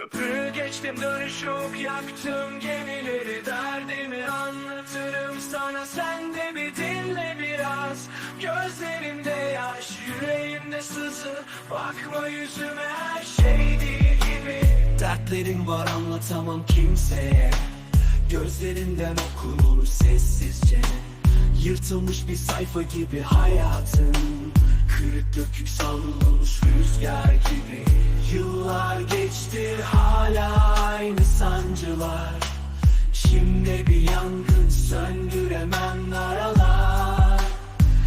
Köprü geçtim dönüş yok yaktım gemileri. Derdimi anlatırım sana sen de bir dinle biraz. Gözlerimde yaş yüreğimde sızı. Bakma yüzüme her şey değil gibi. Dertlerim var anlatamam kimseye. Gözlerinden okunur sessizce. Yırtılmış bir sayfa gibi hayatın. Kırık dökük savrulmuş rüzgar gibi. Yıllar geçti sancılar. Şimdi bir yangın söndüremem aralar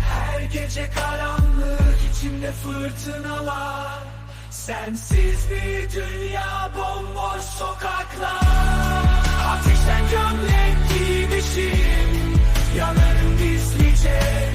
Her gece karanlık içimde fırtınalar. Sensiz bir dünya bomboş sokaklar. Ateşten gömlek giymişim. Yanarım gizlice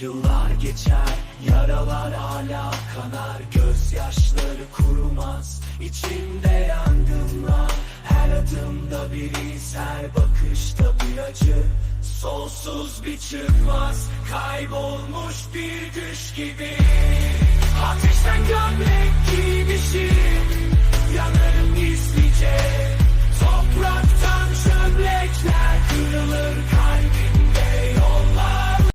Yıllar geçer, yaralar hala kanar Gözyaşları kurumaz, içimde yangınlar Her adımda bir iz, bakışta bir acı Sonsuz bir çıkmaz, kaybolmuş bir düş gibi